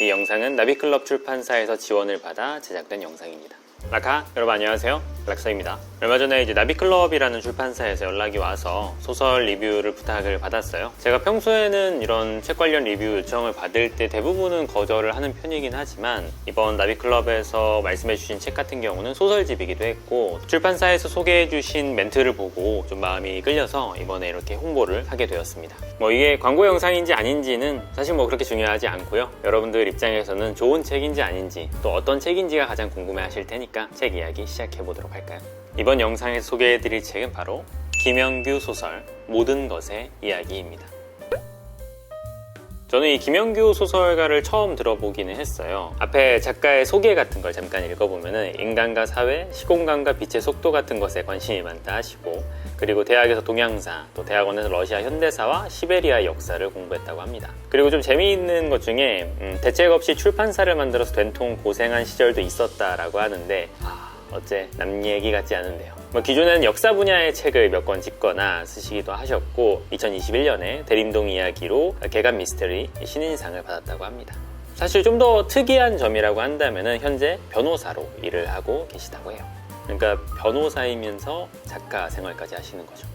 이 영상은 나비클럽 출판사에서 지원을 받아 제작된 영상입니다. 라카 여러분 안녕하세요 락서입니다. 얼마 전에 이제 나비클럽이라는 출판사에서 연락이 와서 소설 리뷰를 부탁을 받았어요. 제가 평소에는 이런 책 관련 리뷰 요청을 받을 때 대부분은 거절을 하는 편이긴 하지만 이번 나비클럽에서 말씀해주신 책 같은 경우는 소설집이기도 했고 출판사에서 소개해주신 멘트를 보고 좀 마음이 끌려서 이번에 이렇게 홍보를 하게 되었습니다. 뭐 이게 광고 영상인지 아닌지는 사실 뭐 그렇게 중요하지 않고요. 여러분들 입장에서는 좋은 책인지 아닌지 또 어떤 책인지가 가장 궁금해 하실 테니까 책 이야기 시작해 보도록 할까요? 이번 영상에서 소개해 드릴 책은 바로 김영규 소설 모든 것의 이야기입니다. 저는 이 김영규 소설가를 처음 들어보기는 했어요. 앞에 작가의 소개 같은 걸 잠깐 읽어보면은 인간과 사회, 시공간과 빛의 속도 같은 것에 관심이 많다 하시고 그리고 대학에서 동양사, 또 대학원에서 러시아 현대사와 시베리아 역사를 공부했다고 합니다. 그리고 좀 재미있는 것 중에 음, 대책 없이 출판사를 만들어서 된통 고생한 시절도 있었다라고 하는데 아, 어째 남 얘기 같지 않은데요. 뭐 기존에는 역사 분야의 책을 몇권 찍거나 쓰시기도 하셨고 2021년에 대림동 이야기로 개간 미스터리 신인상을 받았다고 합니다. 사실 좀 더 특이한 점이라고 한다면 현재 변호사로 일을 하고 계시다고 해요. 그러니까 변호사이면서 작가 생활까지 하시는 거죠.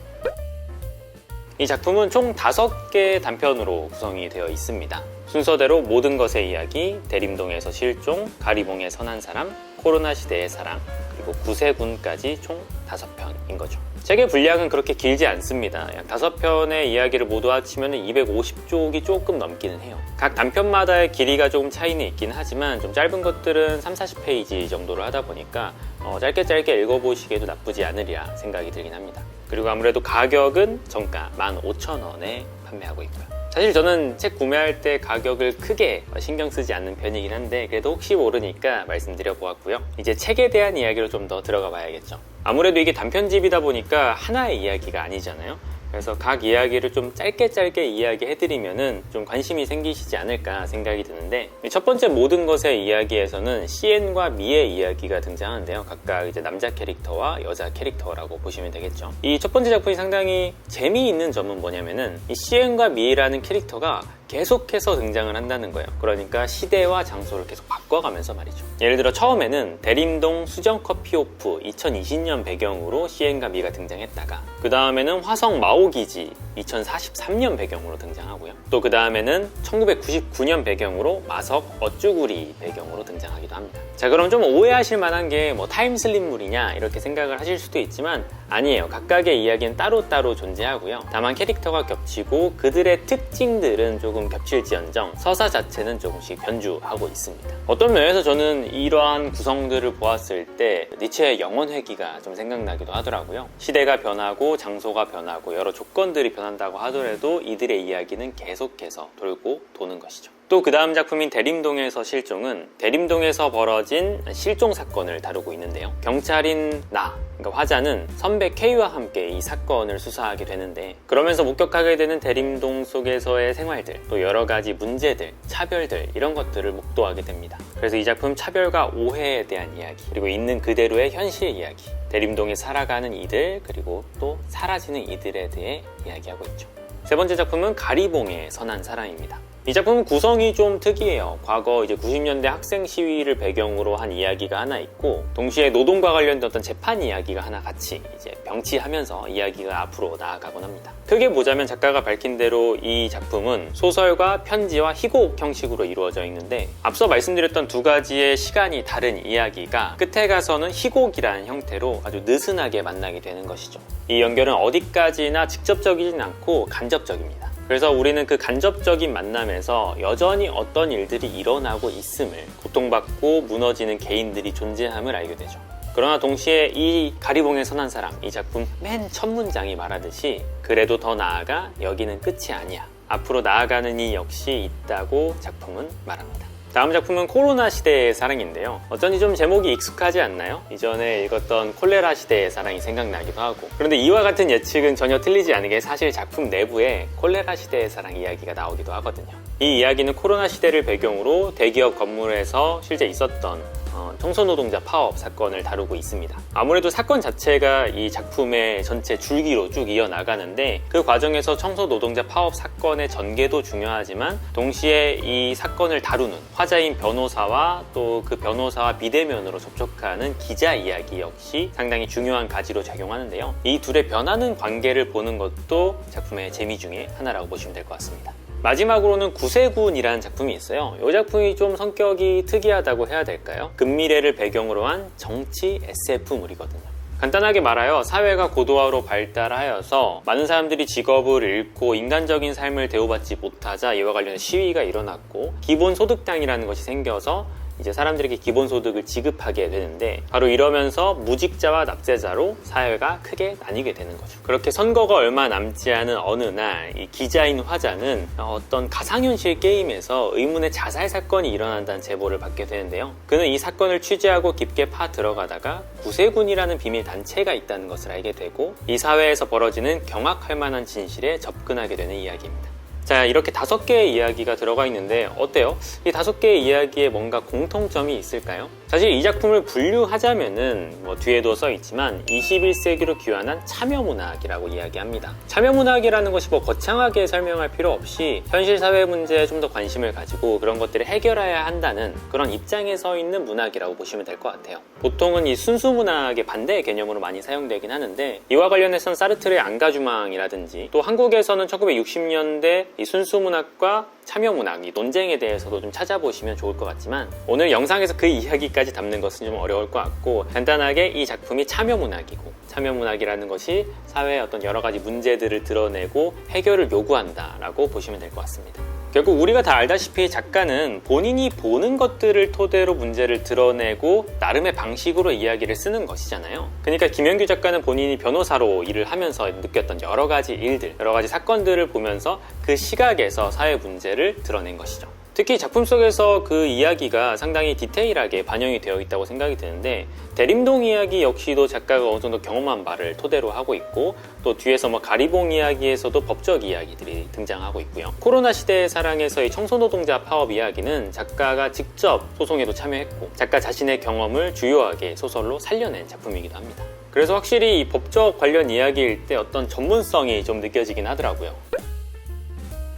이 작품은 총 다섯 개의 단편으로 구성이 되어 있습니다. 순서대로 모든 것의 이야기, 대림동에서 실종, 가리봉의 선한 사람, 코로나 시대의 사랑, 그리고 구세군까지 총 다섯 편인 거죠. 책의 분량은 그렇게 길지 않습니다. 약 다섯 편의 이야기를 모두 합치면 250쪽이 조금 넘기는 해요. 각 단편마다의 길이가 조금 차이는 있긴 하지만 좀 짧은 것들은 3, 40페이지 정도로 하다 보니까 어, 짧게 짧게 읽어보시기에도 나쁘지 않으리라 생각이 들긴 합니다. 그리고 아무래도 가격은 정가 15,000원에 판매하고 있고요. 사실 저는 책 구매할 때 가격을 크게 신경 쓰지 않는 편이긴 한데 그래도 혹시 모르니까 말씀드려 보았고요. 이제 책에 대한 이야기로 좀 더 들어가 봐야겠죠. 아무래도 이게 단편집이다 보니까 하나의 이야기가 아니잖아요. 그래서 각 이야기를 좀 짧게 짧게 이야기해드리면은 좀 관심이 생기시지 않을까 생각이 드는데 첫 번째 모든 것의 이야기에서는 시엔과 미의 이야기가 등장하는데요. 각각 이제 남자 캐릭터와 여자 캐릭터라고 보시면 되겠죠. 이 첫 번째 작품이 상당히 재미있는 점은 뭐냐면은 이 시엔과 미라는 캐릭터가 계속해서 등장을 한다는 거예요. 그러니까 시대와 장소를 계속 바꿔가면서 말이죠. 예를 들어 처음에는 대림동 수정 커피오프 2020년 배경으로 미가 등장했다가 그 다음에는 화성 마오기지 2043년 배경으로 등장하고요. 또 그 다음에는 1999년 배경으로 마석 어쭈구리 배경으로 등장하기도 합니다. 자 그럼 좀 오해하실 만한 게 뭐 타임슬립물이냐 이렇게 생각을 하실 수도 있지만 아니에요. 각각의 이야기는 따로따로 존재하고요. 다만 캐릭터가 겹치고 그들의 특징들은 조금 겹칠지언정 서사 자체는 조금씩 변주하고 있습니다. 어떤 면에서 저는 이러한 구성들을 보았을 때 니체의 영원 회귀가 좀 생각나기도 하더라고요. 시대가 변하고 장소가 변하고 여러 조건들이 변 한다고 하더라도 이들의 이야기는 계속해서 돌고 도는 것이죠. 또 그 다음 작품인 대림동에서 실종은 대림동에서 벌어진 실종 사건을 다루고 있는데요. 경찰인 나, 그러니까 화자는 선배 K와 함께 이 사건을 수사하게 되는데 그러면서 목격하게 되는 대림동 속에서의 생활들, 또 여러 가지 문제들, 차별들 이런 것들을 목도하게 됩니다. 그래서 이 작품 차별과 오해에 대한 이야기, 그리고 있는 그대로의 현실 이야기, 대림동에 살아가는 이들, 그리고 또 사라지는 이들에 대해 이야기하고 있죠. 세 번째 작품은 가리봉의 선한 사랑입니다. 이 작품은 구성이 좀 특이해요. 과거 이제 90년대 학생 시위를 배경으로 한 이야기가 하나 있고, 동시에 노동과 관련된 어떤 재판 이야기가 하나 같이 이제 병치하면서 이야기가 앞으로 나아가곤 합니다. 크게 보자면 작가가 밝힌 대로 이 작품은 소설과 편지와 희곡 형식으로 이루어져 있는데, 앞서 말씀드렸던 두 가지의 시간이 다른 이야기가 끝에 가서는 희곡이라는 형태로 아주 느슨하게 만나게 되는 것이죠. 이 연결은 어디까지나 직접적이진 않고 간접적입니다. 그래서 우리는 그 간접적인 만남에서 여전히 어떤 일들이 일어나고 있음을 고통받고 무너지는 개인들이 존재함을 알게 되죠. 그러나 동시에 이 가리봉의 선한 사람 이 작품 맨 첫 문장이 말하듯이 그래도 더 나아가 여기는 끝이 아니야. 앞으로 나아가는 이 역시 있다고 작품은 말합니다. 다음 작품은 코로나 시대의 사랑인데요. 어쩐지 좀 제목이 익숙하지 않나요? 이전에 읽었던 콜레라 시대의 사랑이 생각나기도 하고. 그런데 이와 같은 예측은 전혀 틀리지 않은 게 사실 작품 내부에 콜레라 시대의 사랑 이야기가 나오기도 하거든요. 이 이야기는 코로나 시대를 배경으로 대기업 건물에서 실제 있었던 어, 청소노동자 파업 사건을 다루고 있습니다. 아무래도 사건 자체가 이 작품의 전체 줄기로 쭉 이어나가는데 그 과정에서 청소노동자 파업 사건의 전개도 중요하지만 동시에 이 사건을 다루는 화자인 변호사와 또 그 변호사와 비대면으로 접촉하는 기자 이야기 역시 상당히 중요한 가지로 작용하는데요. 이 둘의 변하는 관계를 보는 것도 작품의 재미 중에 하나라고 보시면 될 것 같습니다. 마지막으로는 구세군이라는 작품이 있어요. 이 작품이 좀 성격이 특이하다고 해야 될까요? 근미래를 배경으로 한 정치 SF물이거든요. 간단하게 말하여 사회가 고도화로 발달하여서 많은 사람들이 직업을 잃고 인간적인 삶을 대우받지 못하자 이와 관련 시위가 일어났고 기본소득당이라는 것이 생겨서 이제 사람들에게 기본소득을 지급하게 되는데 바로 이러면서 무직자와 납세자로 사회가 크게 나뉘게 되는 거죠. 그렇게 선거가 얼마 남지 않은 어느 날 이 기자인 화자는 어떤 가상현실 게임에서 의문의 자살 사건이 일어난다는 제보를 받게 되는데요. 그는 이 사건을 취재하고 깊게 파 들어가다가 구세군이라는 비밀 단체가 있다는 것을 알게 되고 이 사회에서 벌어지는 경악할 만한 진실에 접근하게 되는 이야기입니다. 자, 이렇게 다섯 개의 이야기가 들어가 있는데 어때요? 이 다섯 개의 이야기에 뭔가 공통점이 있을까요? 사실 이 작품을 분류하자면은 뭐 뒤에도 써 있지만 21세기로 귀환한 참여 문학이라고 이야기합니다. 참여 문학이라는 것이 뭐 거창하게 설명할 필요 없이 현실 사회 문제에 좀 더 관심을 가지고 그런 것들을 해결해야 한다는 그런 입장에 서 있는 문학이라고 보시면 될 것 같아요. 보통은 이 순수 문학의 반대의 개념으로 많이 사용되긴 하는데 이와 관련해서는 사르트르의 안가주망이라든지 또 한국에서는 1960년대 이 순수 문학과 참여 문학, 이 논쟁에 대해서도 좀 찾아보시면 좋을 것 같지만 오늘 영상에서 그 이야기까지 담는 것은 좀 어려울 것 같고 간단하게 이 작품이 참여 문학이고 참여 문학이라는 것이 사회의 어떤 여러 가지 문제들을 드러내고 해결을 요구한다라고 보시면 될 것 같습니다. 결국 우리가 다 알다시피 작가는 본인이 보는 것들을 토대로 문제를 드러내고 나름의 방식으로 이야기를 쓰는 것이잖아요. 그러니까 김영규 작가는 본인이 변호사로 일을 하면서 느꼈던 여러 가지 일들, 여러 가지 사건들을 보면서 그 시각에서 사회 문제를 드러낸 것이죠. 특히 작품 속에서 그 이야기가 상당히 디테일하게 반영이 되어 있다고 생각이 드는데 대림동 이야기 역시도 작가가 어느 정도 경험한 바를 토대로 하고 있고 또 뒤에서 뭐 가리봉 이야기에서도 법적 이야기들이 등장하고 있고요. 코로나 시대의 사랑에서의 청소노동자 파업 이야기는 작가가 직접 소송에도 참여했고 작가 자신의 경험을 주요하게 소설로 살려낸 작품이기도 합니다. 그래서 확실히 이 법적 관련 이야기일 때 어떤 전문성이 좀 느껴지긴 하더라고요.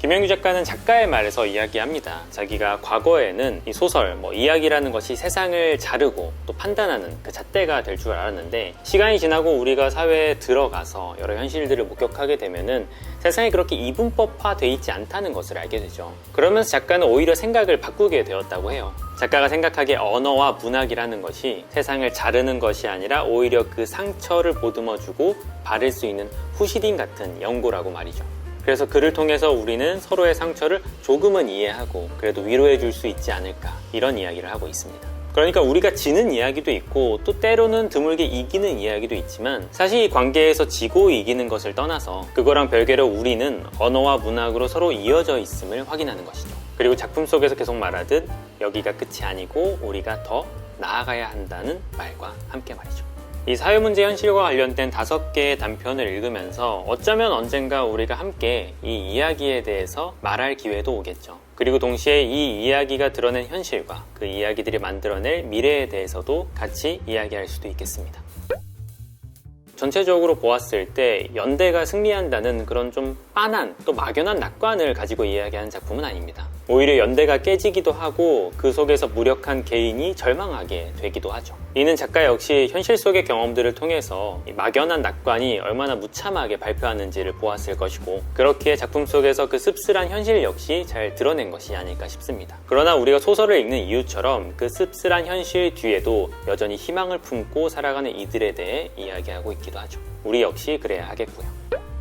김영규 작가는 작가의 말에서 이야기합니다. 자기가 과거에는 이 소설, 뭐 이야기라는 것이 세상을 자르고 또 판단하는 그 잣대가 될 줄 알았는데 시간이 지나고 우리가 사회에 들어가서 여러 현실들을 목격하게 되면은 세상이 그렇게 이분법화돼 있지 않다는 것을 알게 되죠. 그러면서 작가는 오히려 생각을 바꾸게 되었다고 해요. 작가가 생각하기에 언어와 문학이라는 것이 세상을 자르는 것이 아니라 오히려 그 상처를 보듬어주고 바를 수 있는 후시딘 같은 연고라고 말이죠. 그래서 그를 통해서 우리는 서로의 상처를 조금은 이해하고 그래도 위로해 줄 수 있지 않을까 이런 이야기를 하고 있습니다. 그러니까 우리가 지는 이야기도 있고 또 때로는 드물게 이기는 이야기도 있지만 사실 이 관계에서 지고 이기는 것을 떠나서 그거랑 별개로 우리는 언어와 문학으로 서로 이어져 있음을 확인하는 것이죠. 그리고 작품 속에서 계속 말하듯 여기가 끝이 아니고 우리가 더 나아가야 한다는 말과 함께 말이죠. 이 사회문제 현실과 관련된 다섯 개의 단편을 읽으면서 어쩌면 언젠가 우리가 함께 이 이야기에 대해서 말할 기회도 오겠죠. 그리고 동시에 이 이야기가 드러낸 현실과 그 이야기들이 만들어낼 미래에 대해서도 같이 이야기할 수도 있겠습니다. 전체적으로 보았을 때 연대가 승리한다는 그런 좀 빤한 또 막연한 낙관을 가지고 이야기하는 작품은 아닙니다. 오히려 연대가 깨지기도 하고 그 속에서 무력한 개인이 절망하게 되기도 하죠. 이는 작가 역시 현실 속의 경험들을 통해서 이 막연한 낙관이 얼마나 무참하게 발표하는지를 보았을 것이고 그렇기에 작품 속에서 그 씁쓸한 현실 역시 잘 드러낸 것이 아닐까 싶습니다. 그러나 우리가 소설을 읽는 이유처럼 그 씁쓸한 현실 뒤에도 여전히 희망을 품고 살아가는 이들에 대해 이야기하고 있기도 하죠. 우리 역시 그래야 하겠고요.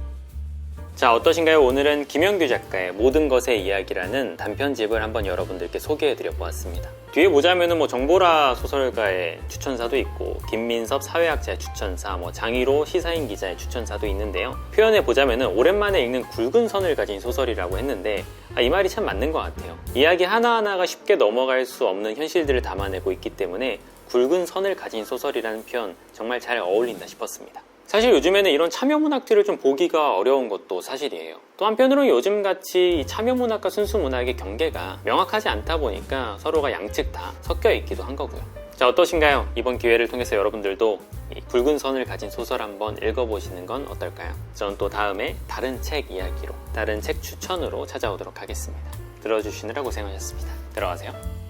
자, 어떠신가요? 오늘은 김영규 작가의 모든 것의 이야기라는 단편집을 한번 여러분들께 소개해드려 보았습니다. 뒤에 보자면은 뭐 정보라 소설가의 추천사도 있고, 김민섭 사회학자의 추천사, 뭐 장희로 시사인 기자의 추천사도 있는데요. 표현해 보자면은 오랜만에 읽는 굵은 선을 가진 소설이라고 했는데, 아, 이 말이 참 맞는 것 같아요. 이야기 하나하나가 쉽게 넘어갈 수 없는 현실들을 담아내고 있기 때문에 굵은 선을 가진 소설이라는 표현 정말 잘 어울린다 싶었습니다. 사실 요즘에는 이런 참여 문학들을 좀 보기가 어려운 것도 사실이에요. 또 한편으로는 요즘 같이 이 참여 문학과 순수 문학의 경계가 명확하지 않다 보니까 서로가 양측 다 섞여 있기도 한 거고요. 자, 어떠신가요? 이번 기회를 통해서 여러분들도 이 붉은 선을 가진 소설 한번 읽어보시는 건 어떨까요? 저는 또 다음에 다른 책 이야기로, 다른 책 추천으로 찾아오도록 하겠습니다. 들어주시느라 고생하셨습니다. 들어가세요.